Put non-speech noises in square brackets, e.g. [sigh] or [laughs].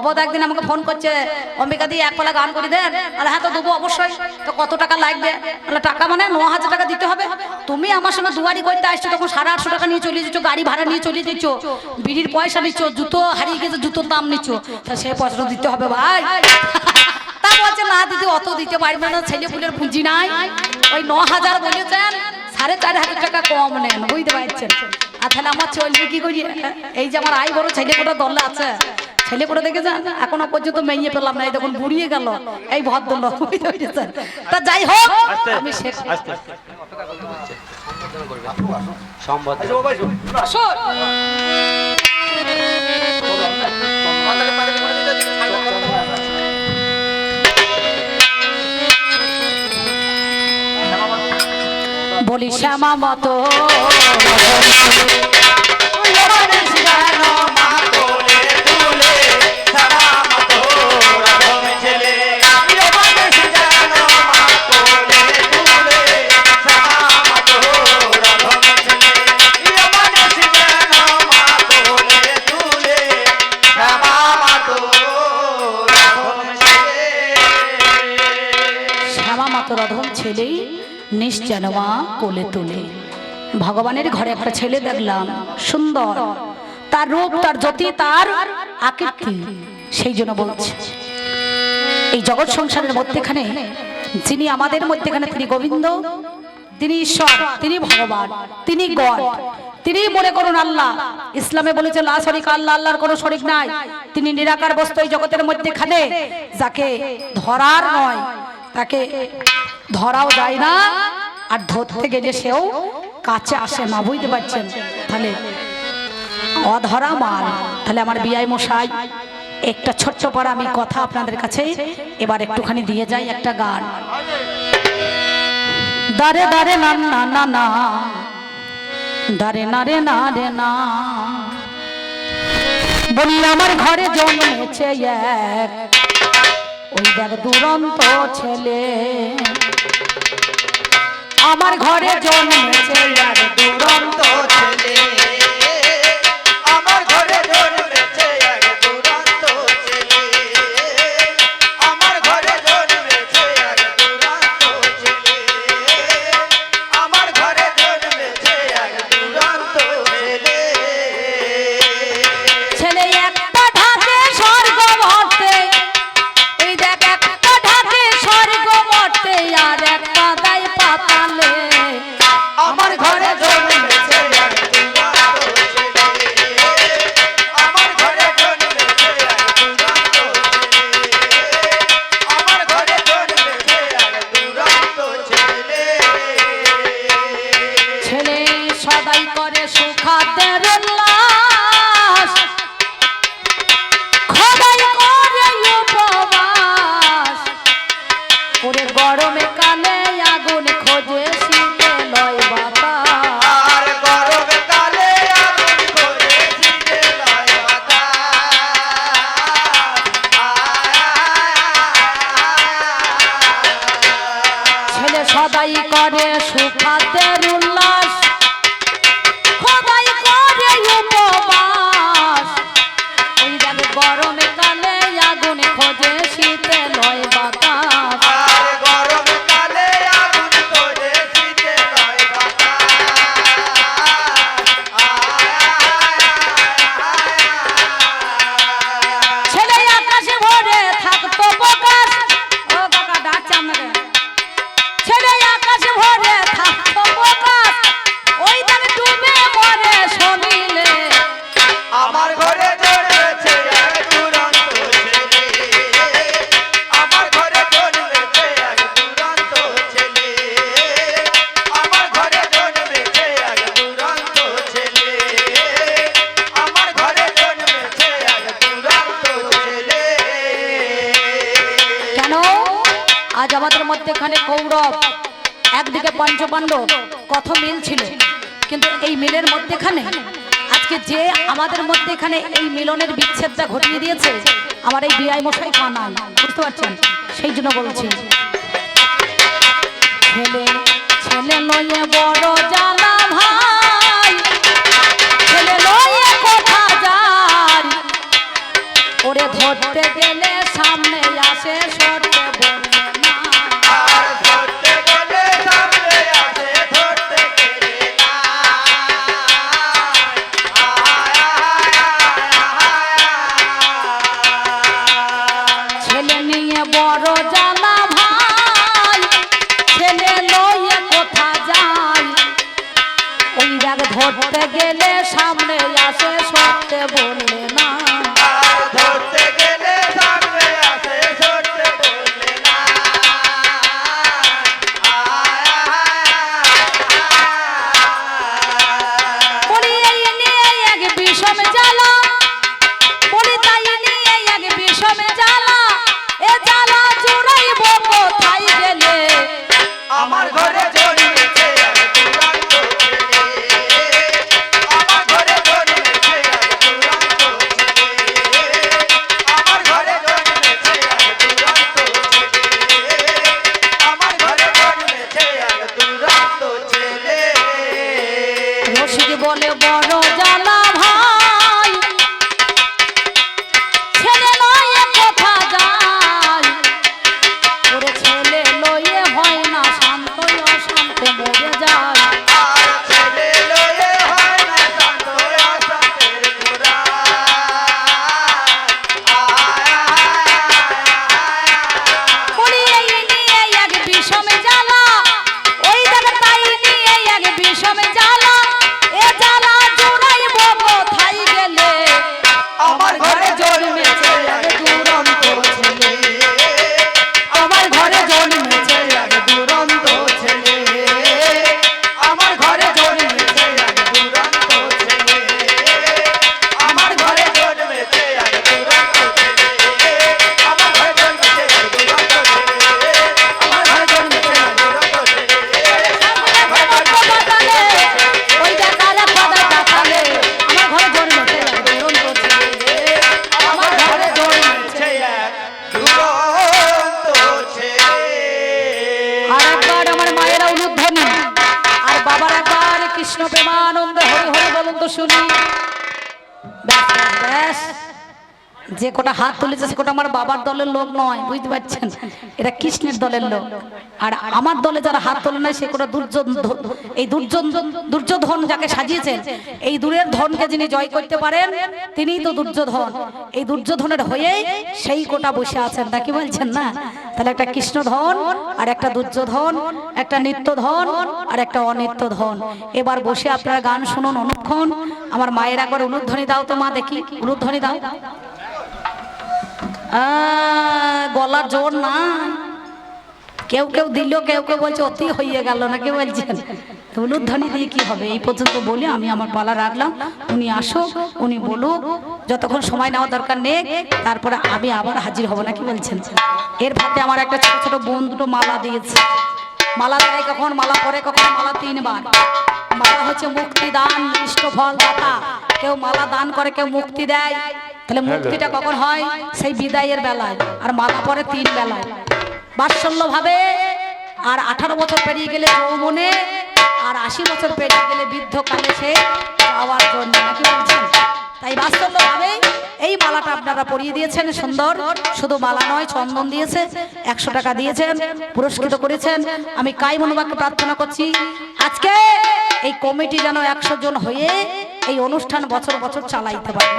অবদ একদিন আমাকে ফোন করছে, অম্বিকা দিয়ে এক পালা গান করে দেন আর হ্যাঁ তো দেবো অবশ্যই। তো কত টাকা লাগবে বলে টাকা মানে ন হাজার টাকা দিতে হবে। তুমি আমার সঙ্গে দুয়ারি করতে আসছো, তখন সাড়ে আটশো টাকা নিয়ে চলে যাচ্ছ গাড়ি ভাড়া নিয়ে চলে যাচ্ছ বিড়ির পয়সা নিচ্ছ, জুতো হারিয়ে গেছে, জুতোর দাম নিচ্ছ। তা সে পয়সাটা দিতে হবে ভাই। [laughs] তা বলছে, না দিদি, অত দিতে পারবে না ছেলে পুলের পুঁজি নাই। ওই ন হাজার বলেছেন, সাড়ে চার হাজার টাকা কম নেন, বুঝতে পারছেন? আর তাহলে আমার চলবে কি করি এই যে আমার আই বড় ছেলে কোটা দলে আছে ছেলে করে দেখে যান এখনও পর্যন্ত মেয়ে পেলাম না দেখুন বুড়িয়ে গেল। এই ভদ্রলোক। তা যাই হোক আমি শেষ বলি শ্যামা মতো। কোলে তোলে। ভগবানের ঘরে একটা ছেলে দেখলাম, সুন্দর। তার রূপ, তার জ্যোতি, তার আকৃতি, সেই জন্য বলছে। এই জগৎ সংসারের মধ্যেখানে যিনি আমাদের মধ্যেখানে তিনি গোবিন্দ, তিনি ঈশ্বর, তিনি ভগবান, তিনি গড, তিনি মনে করুন আল্লাহ। ইসলামে বলেছে, লা শরিক আল্লাহ, আল্লাহর কোনো শরিক নাই। তিনি নিরাকার বস্তু এই জগতের মধ্যেখানে, যাকে ধরার নয়, তাকে ধরাও যায় না। আর ধরতে গেলে সেও কাছে আসে না বুঝতে পারছেন? তাহলে অধরা মাল। তাহলে আমার বিআই মশাই, একটা ছোট্ট পর আমি কথা আপনাদের কাছে এবার একটুখানি দিয়ে যাই একটা গান। দারে দারে, না না না না। দারে, না, রে না রে, না। বলি, আমার ঘরে জন্মেছে এক। ওই দেখ দুরন্ত ছেলে। আমার ঘরে জন্মেছে এক দুরন্ত আমার করে আজ আমাদের মধ্যেখানে কৌরব, একদিকে পঞ্চপাণ্ডব কত মিল ছিল। কিন্তু এই মিলের মধ্যেখানে, আজকে যে আমাদের মধ্যে এখানে এই মিলনের বিচ্ছেদটা ঘটিয়ে দিয়েছে, আমার এই বিআই মশাই কানাল বুঝতে পারছেন? সেই জন্য বলছি। ছেলে ছেলে লয়ে বড় জানা জ্বালা কৃষ্ণ প্রেমানন্দে হরি হরি বলুন তো শুনি। ব্যাস ব্যাস। যে কোটা হাত তুলেছে সে কোটা আমার বাবার দলের লোক নয়, বুঝতে পারছেন? এটা কৃষ্ণের দলের লোক। আর আমার দলে যারা হাত তোলে না, সে কোটা দুর্যোধন, এই দুর্যোধন দুর্যোধন যাকে সাজিয়েছেন, এই দূরের ধনকে যিনি জয় করতে পারেন, তিনিই তো দুর্যোধন। এই দুর্যোধনের হয়েই সেই কোটা বসে আছেন, নাকি বলছেন না? তাহলে একটা কৃষ্ণধন আর একটা দুর্যোধন, একটা নিত্যধন আর একটা অনিত্যধন এবার বসে আপনারা গান শুনুন, অনুক্ষণ। আমার মায়ের একবার উলুধ্বনি দাও তো মা দেখি। উলুধ্বনি দাও। গলার জোর না। কেউ কেউ দিল, কেউ কেউ বলছে, অতি হইয়ে গেল না। কেউ বলছেন উলুধ্বনি দিয়ে কি হবে? এই পর্যন্ত বলে আমি আমার পালা রাখলাম। উনি আসুক, উনি বলুক, যতক্ষণ সময় নেওয়া দরকার নেই, তারপরে আমি আবার হাজির হব না, কি বলছেন? এর ভাতে আমার একটা ছোট ছোট বোন দুটো মালা দিয়েছে। মালা দেয় কখন? মালা পরে কখন? মালা তিনবার। মালা হচ্ছে মুক্তি দান ইষ্ট ফল দাতা কেউ মালা দান করে কেউ মুক্তি দেয়। তাহলে মুক্তিটা কখন হয়? সেই বিদায়ের বেলায়। আর মালা পরে তিন বেলায়। বাৎসল্য ভাবে আর আঠারো বছর পেরিয়ে গেলে যৌবনে আর আশি বছর পেরিয়ে গেলে বৃদ্ধকালে সে পাওয়ার জন্য। নাকি তাই এই মালাটা আপনারা পরিয়ে দিয়েছেন, সুন্দর শুধু মালা নয়, চন্দন দিয়েছে, একশো টাকা দিয়েছেন, পুরস্কৃত করেছেন আমি কাই মনোবাক্যে প্রার্থনা করছি, আজকে এই কমিটি যেন একশো জন হয়ে এই অনুষ্ঠান বছর বছর চালাইতে পারে?